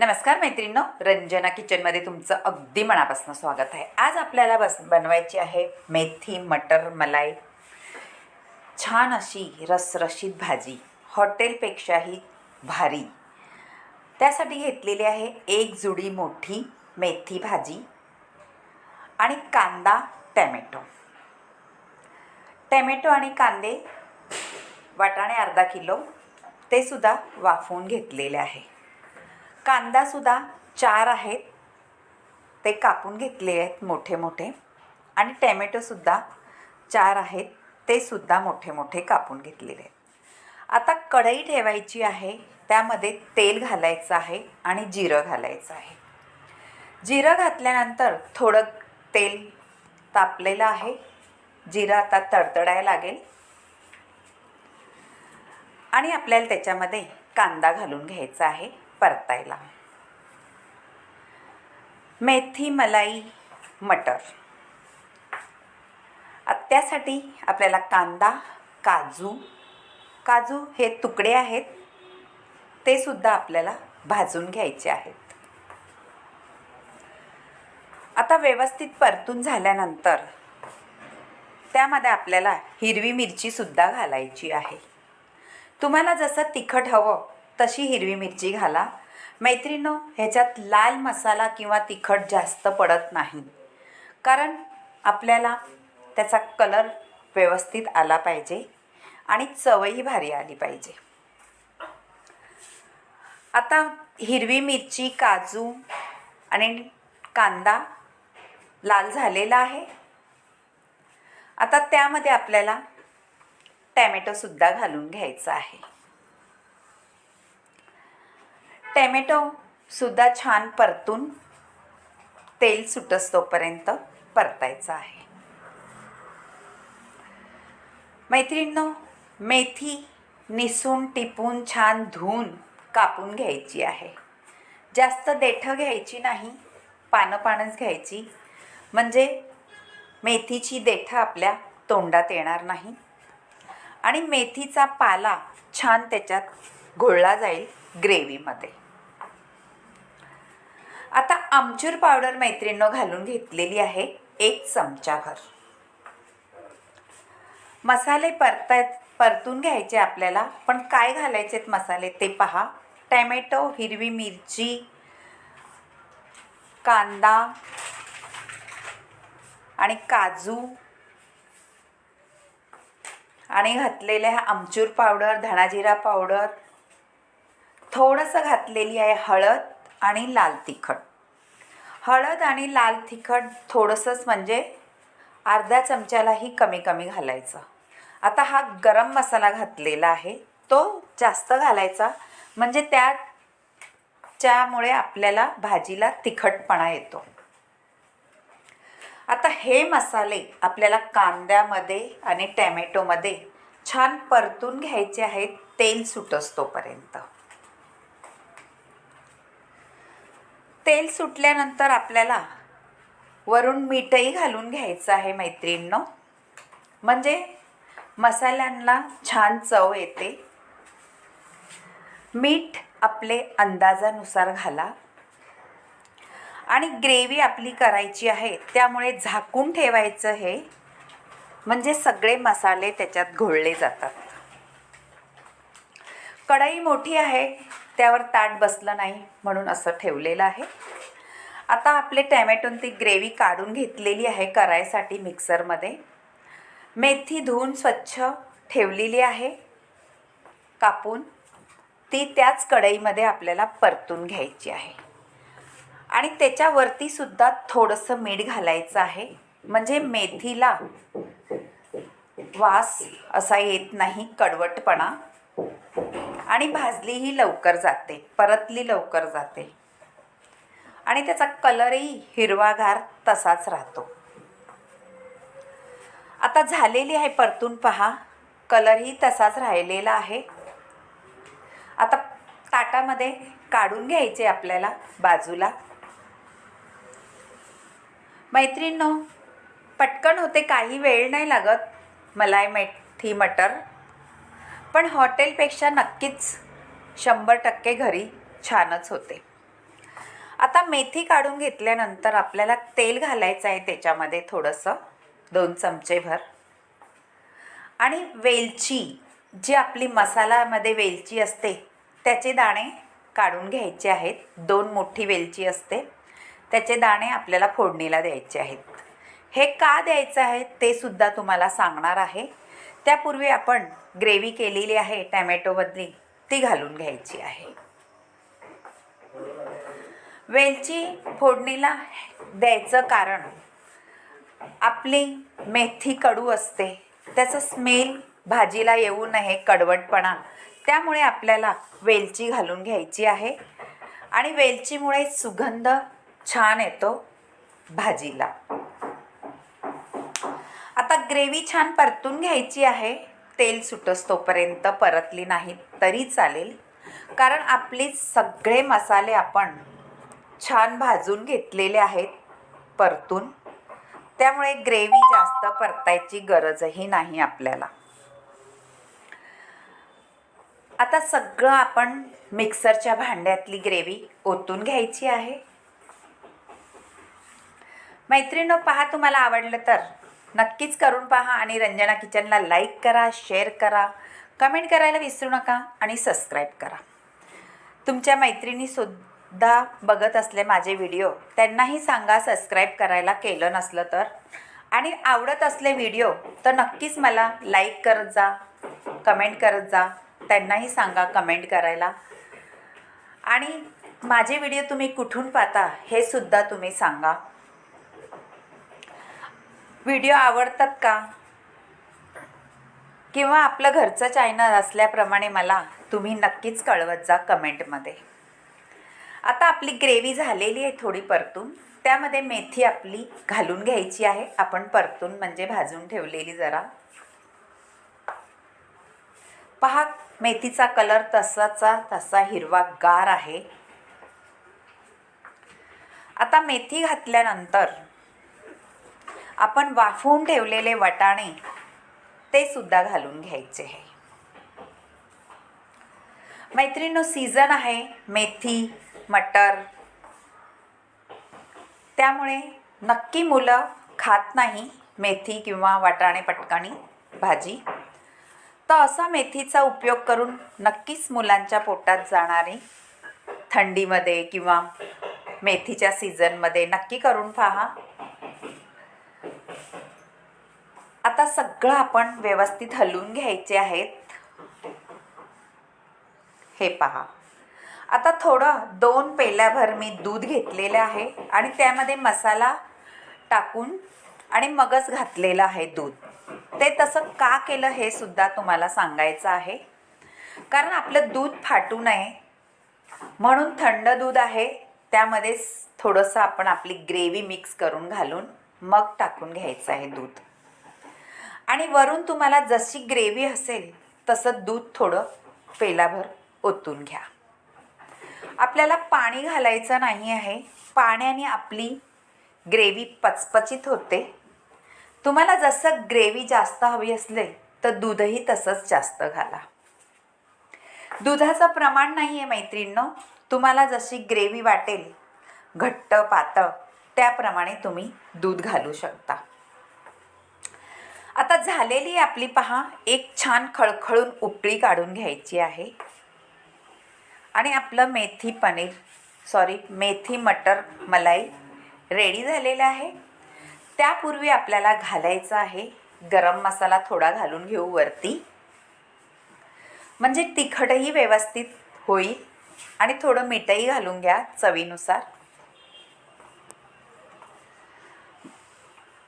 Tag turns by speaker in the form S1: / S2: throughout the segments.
S1: नमस्कार मैत्रिणींनो रंजना किचनमध्ये तुमचं अगदी मनापासून स्वागत आहे. आज आपल्याला बस बनवायची आहे मेथी मटर मलाई. छान अशी रसरशीत भाजी हॉटेलपेक्षाही भारी. त्यासाठी घेतलेली आहे एक जुडी मोठी मेथी भाजी आणि कांदा टॅमॅटो. टॅमॅटो आणि कांदे वाटाणे अर्धा किलो ते सुद्धा वाफवून घेतलेले आहे. कांदासुद्धा चार आहेत. ते कापून घेतले आहेत मोठे मोठे. आणि टॅमॅटोसुद्धा चार आहेत. ते सुद्धा मोठे मोठे कापून घेतलेले आहेत. आता कढई ठेवायची आहे. त्यामध्ये तेल घालायचं आहे आणि जिरं घालायचं आहे. जिरं घातल्यानंतर थोडं तेल तापलेलं आहे. जिरं आता तडतडायला लागेल. आणि आपल्याला त्याच्यामध्ये कांदा घालून घ्यायचा आहे. परतायला. मेथी मलाई मटर. त्यासाठी आपल्याला कांदा काजू काजू हे तुकडे आहेत. ते सुद्धा आपल्याला भाजून घ्यायचे आहेत. आता व्यवस्थित परतून झाल्यानंतर त्यामध्ये आपल्याला हिरवी मिरचीसुद्धा घालायची आहे. तुम्हाला जसं तिखट हवं तशी हिरवी मिरची घाला. मैत्रिणो ह्याच्यात लाल मसाला किंवा तिखट जास्त पडत नाही. कारण आपल्याला त्याचा कलर व्यवस्थित आला पाहिजे आणि चवही भारी आली पाहिजे. आता हिरवी मिरची काजू आणि कांदा लाल झालेला आहे. आता त्यामध्ये आपल्याला टॅमॅटोसुद्धा घालून घ्यायचा आहे. टॅमॅटोसुद्धा छान परतून तेल सुटस तोपर्यंत परतायचं आहे. मैत्रिणींनो मेथी निसून टिपून छान धुवून कापून घ्यायची आहे. जास्त देठं घ्यायची नाही पानं पानंच घ्यायची. म्हणजे मेथीची देठं आपल्या तोंडात येणार नाही. आणि मेथीचा पाला छान त्याच्यात घोळला जाईल ग्रेव्हीमध्ये. आता आमचूर पावडर मैत्रिणीनं घालून घेतलेली आहे एक चमचाभर. मसाले परतायत परतून घ्यायचे आपल्याला पण काय घालायचेत मसाले ते पहा. टॅमॅटो हिरवी मिरची कांदा आणि काजू आणि घातलेले हा आमचूर पावडर धणाजिरा पावडर. थोडंसं घातलेली आहे हळद. आणि लाल तिखट. हळद आणि लाल तिखट थोडंसंच म्हणजे अर्ध्या चमच्यालाही कमी कमी घालायचं. आता हा गरम मसाला घातलेला आहे तो जास्त घालायचा. म्हणजे त्या त्यामुळे आपल्याला भाजीला तिखटपणा येतो. आता हे मसाले आपल्याला कांद्यामध्ये आणि टॅमॅटोमध्ये छान परतून घ्यायचे आहेत तेल सुटस तोपर्यंत. तेल सुटल्यानंतर आपल्याला वरून मीठही घालून घ्यायचं आहे मैत्रिणींनो. म्हणजे मसाल्यांना छान चव येते. मीठ आपले अंदाजानुसार घाला. आणि ग्रेव्ही आपली करायची आहे त्यामुळे झाकून ठेवायचं हे म्हणजे सगळे मसाले त्याच्यात घोळले जातात. कढई मोठी आहे त्यावर ताट बसलं नाही म्हणून असं ठेवलेलं आहे. आता आपले टॅमॅटोन ती ग्रेव्ही काढून घेतलेली आहे करायसाठी मिक्सरमध्ये. मेथी धुवून स्वच्छ ठेवलेली आहे. कापून ती त्याच कढईमध्ये आपल्याला परतून घ्यायची आहे. आणि त्याच्यावरती सुद्धा थोडंसं मीठ घालायचं आहे. म्हणजे मेथीला वास असा येत नाही कडवटपणा. आणि भाजलीही लवकर जाते परतली लवकर जाते. आणि त्याचा कलरही हिरवागार तसाच राहतो. आता झालेली आहे परतून पहा. कलरही तसाच राहिलेला आहे. आता ताटामध्ये काढून घ्यायचे आपल्याला बाजूला. मैत्रिणीनो पटकन होते काही वेळ नाही लागत. मलाई मेथी मटर पण हॉटेलपेक्षा नक्कीच शंभर टक्के घरी छानच होते. आता मेथी काढून घेतल्यानंतर आपल्याला तेल घालायचं आहे त्याच्यामध्ये थोडंसं दोन चमचेभर. आणि वेलची जी आपली मसाल्यामध्ये वेलची असते त्याचे दाणे काढून घ्यायचे आहेत. दोन मोठी वेलची असते त्याचे दाणे आपल्याला फोडणीला द्यायचे आहेत. हे का द्यायचं आहे ते सुद्धा तुम्हाला सांगणार आहे. त्यापूर्वी आपण ग्रेव्ही केलेली आहे टॅमॅटोमधली ती घालून घ्यायची आहे. वेलची फोडणीला द्यायचं कारण आपली मेथी कडू असते त्याचा स्मेल भाजीला येऊ नये कडवटपणा त्यामुळे आपल्याला वेलची घालून घ्यायची आहे. आणि वेलचीमुळे सुगंध छान येतो भाजीला. ग्रेव्ही छान परतून घ्यायची आहे. तेल सुटस तोपर्यंत परतली नाही तरी चालेल. कारण आपले सगळे मसाले आपण छान भाजून घेतलेले आहेत परतून. त्यामुळे ग्रेव्ही जास्त परतायची गरजही नाही आपल्याला. आता सगळं आपण मिक्सरच्या भांड्यातली ग्रेव्ही ओतून घ्यायची आहे. मैत्रिणींनो पहा तुम्हाला आवडलं तर. नक्कीच करून पहा आणि रंजना किचनला लाईक करा शेअर करा कमेंट करायला विसरू नका आणि सबस्क्राईब करा. तुमच्या मैत्रिणीसुद्धा बघत असले माझे व्हिडिओ त्यांनाही सांगा सबस्क्राईब करायला केलं नसलं तर. आणि आवडत असले व्हिडिओ तर नक्कीच मला लाईक करत जा कमेंट करत जा त्यांनाही सांगा कमेंट करायला. आणि माझे व्हिडिओ तुम्ही कुठून पाहता हे सुद्धा तुम्ही सांगा. व्हिडिओ आवडतात का? किंवा आपलं घरचं चॅनल असल्याप्रमाणे मला तुम्ही नक्कीच कळवत जा कमेंटमध्ये. आता आपली ग्रेव्ही झालेली आहे थोडी परतून. त्यामध्ये मेथी आपली घालून घ्यायची आहे. आपण परतून म्हणजे भाजून ठेवलेली जरा. पहा मेथीचा कलर तसाचा तसा हिरवा गार आहे. आता मेथी घातल्यानंतर आपण वाफवून ठेवलेले वाटाणे ते सुद्धा घालून घ्यायचे आहे. मैत्रिणींनो सीझन आहे. मेथी मटर. त्यामुळे नक्की मुलं खात नाही मेथी किंवा वाटाणे पटकाणी भाजी. तर असा मेथीचा उपयोग करून नक्कीच मुलांच्या पोटात जाणारी थंडीमध्ये किंवा मेथीच्या सीझनमध्ये नक्की करून पहा. आता सगळं आपण व्यवस्थित हलवून घ्यायचे आहेत. हे पहा. आता थोडं दोन पेल्याभर मी दूध घेतलेलं आहे आणि त्यामध्ये मसाला टाकून आणि मगच घातलेलं आहे दूध. ते तसं का केलं हे सुद्धा तुम्हाला सांगायचं आहे. कारण आपलं दूध फाटू नये. म्हणून थंड दूध आहे. त्यामध्ये थोडंसं आपण आपली ग्रेव्ही मिक्स करून घालून मग टाकून घ्यायचं आहे दूध. आणि वरून तुम्हाला जशी ग्रेव्ही असेल तसं दूध थोडं पेलाभर ओतून घ्या. आपल्याला पाणी घालायचं नाही आहे. पाण्याने आपली ग्रेव्ही पचपचित होते. तुम्हाला जसं ग्रेव्ही जास्त हवी असले तर दूधही तसंच जास्त घाला. दुधाचं प्रमाण नाही आहे मैत्रिणींनो. तुम्हाला जशी ग्रेव्ही वाटेल घट्ट पातळ त्याप्रमाणे तुम्ही दूध घालू शकता. आता झालेली आपली पहा एक छान खळखळून उपळी काढून घ्यायची आहे. आणि आपलं मेथी पनीर सॉरी मेथी मटर मलाई रेडी झालेलं आहे. त्यापूर्वी आपल्याला घालायचं आहे गरम मसाला थोडा घालून घेऊ वरती. म्हणजे तिखटही व्यवस्थित होईल आणि थोडं मीठही घालून घ्या चवीनुसार.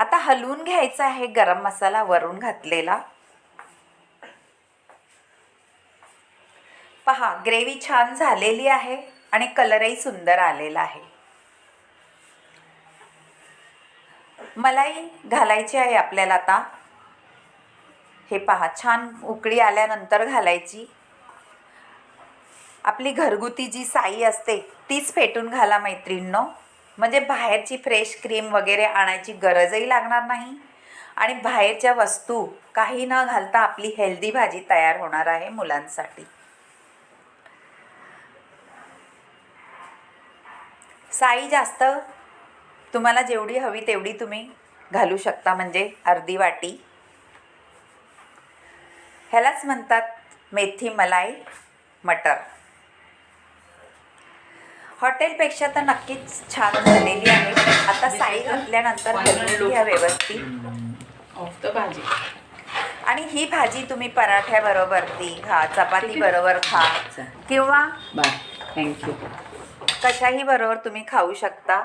S1: आता हलवून घ्यायचा आहे गरम मसाला वरून घातलेला. पहा ग्रेव्ही छान झालेली आहे आणि कलरही सुंदर आलेला आहे. मलाई घालायची आहे आपल्याला आता. हे पहा छान उकळी आल्यानंतर घालायची. आपली घरगुती जी साई असते तीच फेटून घाला मैत्रिणींनो. म्हणजे बाहेरची फ्रेश क्रीम वगैरे आणायची गरजही लागणार नाही. आणि बाहेरच्या वस्तू काही न घालता आपली हेल्दी भाजी तयार होणार आहे मुलांसाठी. साई जास्त तुम्हाला जेवढी हवी तेवढी तुम्ही घालू शकता म्हणजे अर्धी वाटी. ह्यालाच म्हणतात मेथी मलाई मटर. हॉटेलपेक्षा तर नक्कीच छान झालेली आहे. आता साई घातल्यानंतर घ्या व्यवस्थित.
S2: ऑफ द भाजी.
S1: आणि ही भाजी तुम्ही पराठ्याबरोबर ती खा चपाती बरोबर खा. किंवा
S2: बाय थँक्यू
S1: कशाही बरोबर तुम्ही खाऊ शकता.